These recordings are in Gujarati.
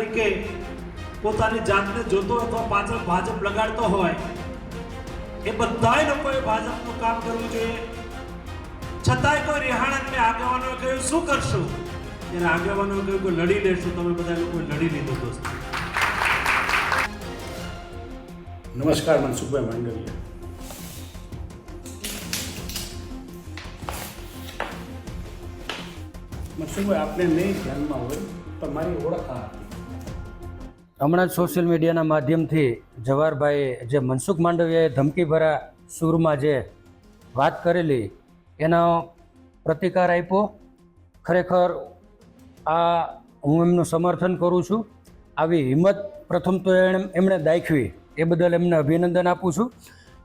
તરીકે પોતાની જાતને જોતો અથવા પાછળ ભાજપ લગાડતો હોય, એ બધાય લોકોએ ભાજપનું કામ કરવું જોઈએ. છતાંય કોઈ રિહાણકને આગેવાનોએ કહ્યું શું કરશું? ત્યારે આગેવાનોએ કહ્યું કે લડી લેશું, તમે બધા લોકો લડી લીધો, દોસ્ત. નમસ્કાર મનસુખભાઈ માંડવિયા. મનસુખભાઈ આપને નહીં ધ્યાનમાં હોય, પણ મારી ઓળખ આ હમણાં જ સોશિયલ મીડિયાના માધ્યમથી જવાહરભાઈએ જે મનસુખ માંડવિયાએ ધમકીભરા સૂરમાં જે વાત કરેલી, એનો પ્રતિકાર આપ્યો. ખરેખર આ હું એમનું સમર્થન કરું છું. આવી હિંમત પ્રથમ તો એણે એમણે દાખવી, એ બદલ એમને અભિનંદન આપું છું.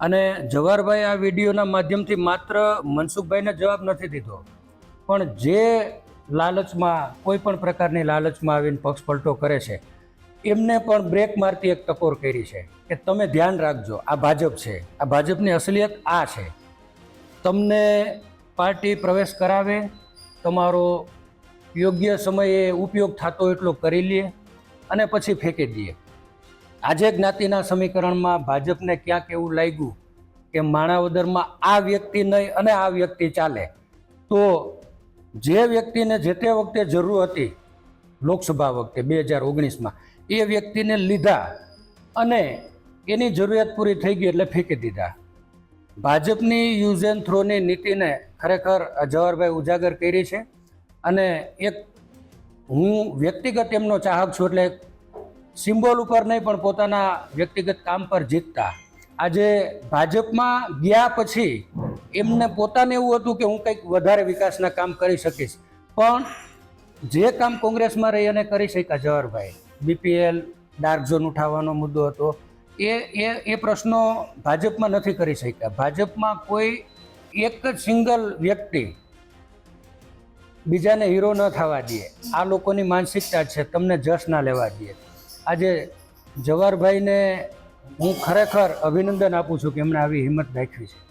અને જવાહરભાઈ આ વિડીયોના માધ્યમથી માત્ર મનસુખભાઈને જવાબ નથી દીધો. પણ જે લાલચમાં, કોઈ પણ પ્રકારની લાલચમાં આવીને પક્ષ પલટો કરે છે એમને પણ બ્રેક મારતી એક ટકોર કરી છે કે તમે ધ્યાન રાખજો, આ ભાજપ છે. આ ભાજપની અસલિયત આ છે. તમને પાર્ટી પ્રવેશ કરાવે, તમારો યોગ્ય સમયે ઉપયોગ થતો એટલો કરી લે અને પછી ફેંકી દઈએ આજે જ્ઞાતિના સમીકરણમાં ભાજપને ક્યાંક એવું લાગ્યું કે માણાવદરમાં આ વ્યક્તિ નહીં અને આ વ્યક્તિ ચાલે. તો જે વ્યક્તિને જે તે વખતે જરૂર હતી, લોકસભા વખતે, બે હજાર ઓગણીસમાં એ વ્યક્તિને લીધા અને એની જરૂરિયાત પૂરી થઈ ગઈ એટલે ફેંકી દીધા. ભાજપની યુઝ એન્ડ થ્રોની નીતિને ખરેખર જવાહરભાઈ ઉજાગર કરી છે અને એક હું વ્યક્તિગત એમનો ચાહક છું એટલે સિમ્બોલ ઉપર નહીં પણ પોતાના વ્યક્તિગત કામ પર જીતતા. આજે ભાજપમાં ગયા પછી એમને પોતાને એવું હતું કે હું કંઈક વધારે વિકાસના કામ કરી શકીશ. પણ જે કામ કોંગ્રેસમાં રહી અને કરી શક્યા જવાહરભાઈ. બીપીએલ, ડાર્ક ઝોન ઉઠાવવાનો મુદ્દો હતો. એ એ એ પ્રશ્નો ભાજપમાં નથી કરી શક્યા. ભાજપમાં કોઈ એક જ સિંગલ વ્યક્તિ બીજાને હીરો ન થવા દે. આ લોકોની માનસિકતા છે. તમને જશ ના લેવા દે. આજે જવાહરભાઈને હું ખરેખર અભિનંદન આપું છું કે એમણે આવી હિંમત દાખવી છે.